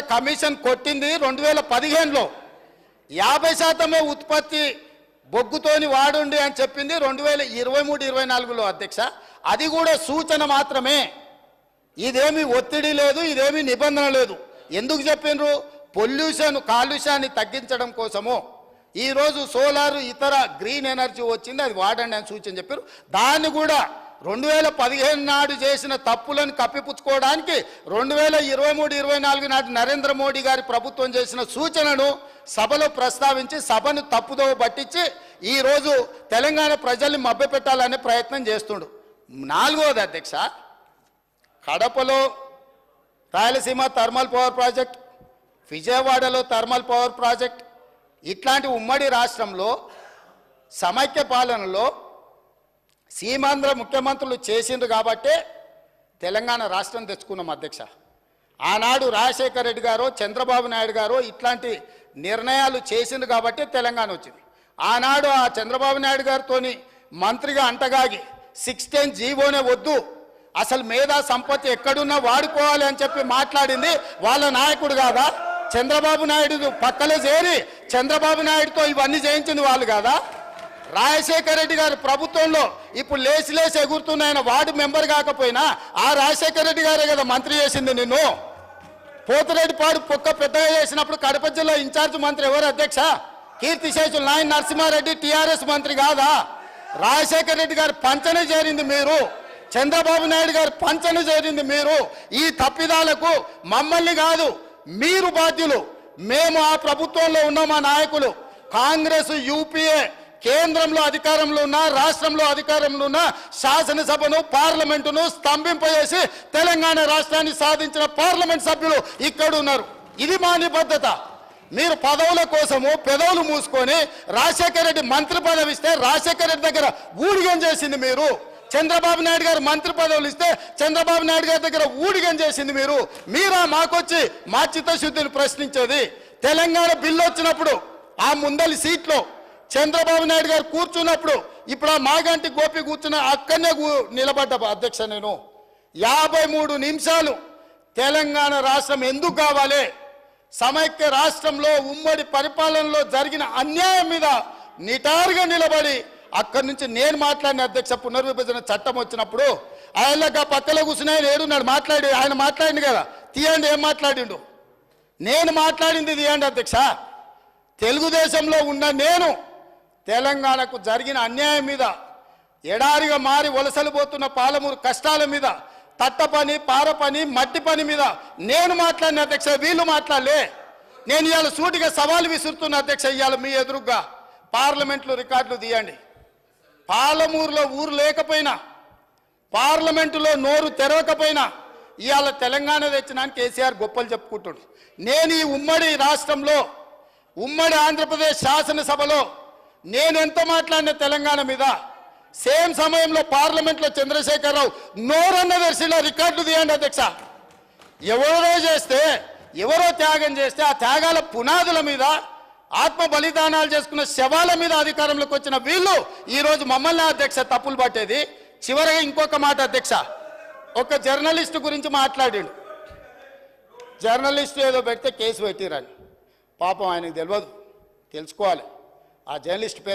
Commission కొట్టింది రెండు వేల పదిహేనులో. యాభై శాతమే ఉత్పత్తి బొగ్గుతోని వాడుండి అని చెప్పింది రెండు వేల ఇరవై మూడు ఇరవై నాలుగులో అధ్యక్ష. అది కూడా సూచన మాత్రమే. ఇదేమి ఒత్తిడి లేదు ఇదేమి నిబంధన లేదు. ఎందుకు చెప్పిండ్రు? పొల్యూషన్ కాలుష్యాన్ని తగ్గించడం కోసము. ఈరోజు సోలార్ ఇతర గ్రీన్ ఎనర్జీ వచ్చింది అది వాడండి అని సూచన చెప్పారు దాన్ని కూడా రెండు వేల పదిహేను నాడు చేసిన తప్పులను కప్పిపుచ్చుకోవడానికి రెండు వేల ఇరవై మూడు ఇరవై నాలుగు నాటి నరేంద్ర మోడీ గారి ప్రభుత్వం చేసిన సూచనను సభలో ప్రస్తావించి సభను తప్పుదోవ పట్టించి ఈరోజు తెలంగాణ ప్రజల్ని మభ్యపెట్టాలనే ప్రయత్నం చేస్తుండు. నాలుగవది అధ్యక్ష కడపలో రాయలసీమ థర్మల్ పవర్ ప్రాజెక్ట్ విజయవాడలో థర్మల్ పవర్ ప్రాజెక్ట్ ఇట్లాంటి ఉమ్మడి రాష్ట్రంలో సమైక్య పాలనలో సీమాంధ్ర ముఖ్యమంత్రులు చేసిండ్రు కాబట్టే తెలంగాణ రాష్ట్రం తెచ్చుకున్నాం అధ్యక్ష. ఆనాడు రాజశేఖర రెడ్డి గారు చంద్రబాబు నాయుడు గారు ఇట్లాంటి నిర్ణయాలు చేసింది కాబట్టే తెలంగాణ వచ్చింది. ఆనాడు ఆ చంద్రబాబు నాయుడు గారితోని మంత్రిగా అంటగాగి సిక్స్టీన్ జీవోనే వద్దు అసలు మేధా సంపత్తి ఎక్కడున్నా వాడుకోవాలి అని చెప్పి మాట్లాడింది వాళ్ళ నాయకుడు కాదా? చంద్రబాబు నాయుడు పక్కలో చేరి చంద్రబాబు నాయుడుతో ఇవన్నీ చేయించింది వాళ్ళు కాదా? రాజశేఖర రెడ్డి గారి ప్రభుత్వంలో ఇప్పుడు లేచి లేచి ఎగురుతున్న ఆయన వార్డు మెంబర్ కాకపోయినా ఆ రాజశేఖర రెడ్డి గారే కదా మంత్రి చేసింది నిన్ను. పోతిరెడ్డిపాడు పొక్క పెద్దగా చేసినప్పుడు కడప జిల్లా ఇన్ఛార్జ్ మంత్రి ఎవరు అధ్యక్ష? కీర్తిశేషులు నాయన నరసింహారెడ్డి టీఆర్ఎస్ మంత్రి కాదా? రాజశేఖర రెడ్డి గారు పంచన చేరింది మీరు. చంద్రబాబు నాయుడు గారు పంచన చేరింది మీరు. ఈ తప్పిదాలకు మమ్మల్ని కాదు మీరు బాధ్యులు. మేము ఆ ప్రభుత్వంలో ఉన్న మా నాయకులు. కాంగ్రెస్ యూపీఏ కేంద్రంలో అధికారంలో ఉన్న రాష్ట్రంలో అధికారంలో ఉన్న శాసనసభను పార్లమెంటును స్తంభింపజేసి తెలంగాణ రాష్ట్రాన్ని సాధించిన పార్లమెంట్ సభ్యులు ఇక్కడ ఉన్నారు ఇది మా నిబద్ధత. మీరు పదవుల కోసము పెదవులు మూసుకొని రాజశేఖర రెడ్డి మంత్రి పదవి ఇస్తే రాజశేఖర రెడ్డి దగ్గర ఊడిగం చేసింది మీరు. చంద్రబాబు నాయుడు గారు మంత్రి పదవులు ఇస్తే చంద్రబాబు నాయుడు గారి దగ్గర ఊడిగం చేసింది మీరు. మీరా మాకొచ్చి మా చిత్తశుద్ధిని ప్రశ్నించేది. తెలంగాణ బిల్లు వచ్చినప్పుడు ఆ ముందలి సీట్లో చంద్రబాబు నాయుడు గారు కూర్చున్నప్పుడు ఇప్పుడు ఆ మాగంటి గోపి కూర్చున్న అక్కడనే నిలబడ్డ అధ్యక్ష నేను. యాభై మూడు నిమిషాలు తెలంగాణ రాష్ట్రం ఎందుకు కావాలి? సమైక్య రాష్ట్రంలో ఉమ్మడి పరిపాలనలో జరిగిన అన్యాయం మీద నిటారుగా నిలబడి అక్కడి నుంచి నేను మాట్లాడిన అధ్యక్ష పునర్విభజన చట్టం వచ్చినప్పుడు ఆయనగా పక్కలో కూర్చుని ఆయన ఏడున్నాడు మాట్లాడి ఆయన మాట్లాడింది కదా. తీయండి ఏం మాట్లాడిండు? నేను మాట్లాడింది తీయండి అధ్యక్ష. తెలుగుదేశంలో ఉన్న నేను తెలంగాణకు జరిగిన అన్యాయం మీద ఎడారిగా మారి వలసలు పోతున్న పాలమూరు కష్టాల మీద తట్ట పని పార పని మట్టి పని మీద నేను మాట్లాడిన అధ్యక్ష వీళ్ళు మాట్లాడలే. నేను ఇవాళ సూటిగా సవాలు విసురుతున్న అధ్యక్ష ఇవాళ మీ ఎదురుగా పార్లమెంట్లో రికార్డులు తీయండి. పాలమూరులో ఊరు లేకపోయినా పార్లమెంటులో నోరు తెరవకపోయినా ఇవాళ తెలంగాణ తెచ్చినానికి కేసీఆర్ గొప్పలు చెప్పుకుంటాడు. నేను ఈ ఉమ్మడి రాష్ట్రంలో ఉమ్మడి ఆంధ్రప్రదేశ్ శాసనసభలో నేను ఎంత మాట్లాడిన తెలంగాణ మీద? సేమ్ సమయంలో పార్లమెంట్లో చంద్రశేఖరరావు నోరన్న దర్శిలో రికార్డు తీయండి అధ్యక్ష. ఎవరో చేస్తే ఎవరో త్యాగం చేస్తే ఆ త్యాగాల పునాదుల మీద ఆత్మ బలిదానాలు చేసుకున్న శవాల మీద అధికారంలోకి వచ్చిన వీళ్ళు ఈరోజు మమ్మల్ని అధ్యక్ష తప్పులు పట్టేది. చివరగా ఇంకొక మాట అధ్యక్ష. ఒక జర్నలిస్టు గురించి మాట్లాడాడు. జర్నలిస్టు ఏదో పెడితే కేసు పెట్టిరని. పాపం ఆయనకు తెలియదు తెలుసుకోవాలి. ఆ జర్నలిస్ట్ పేరు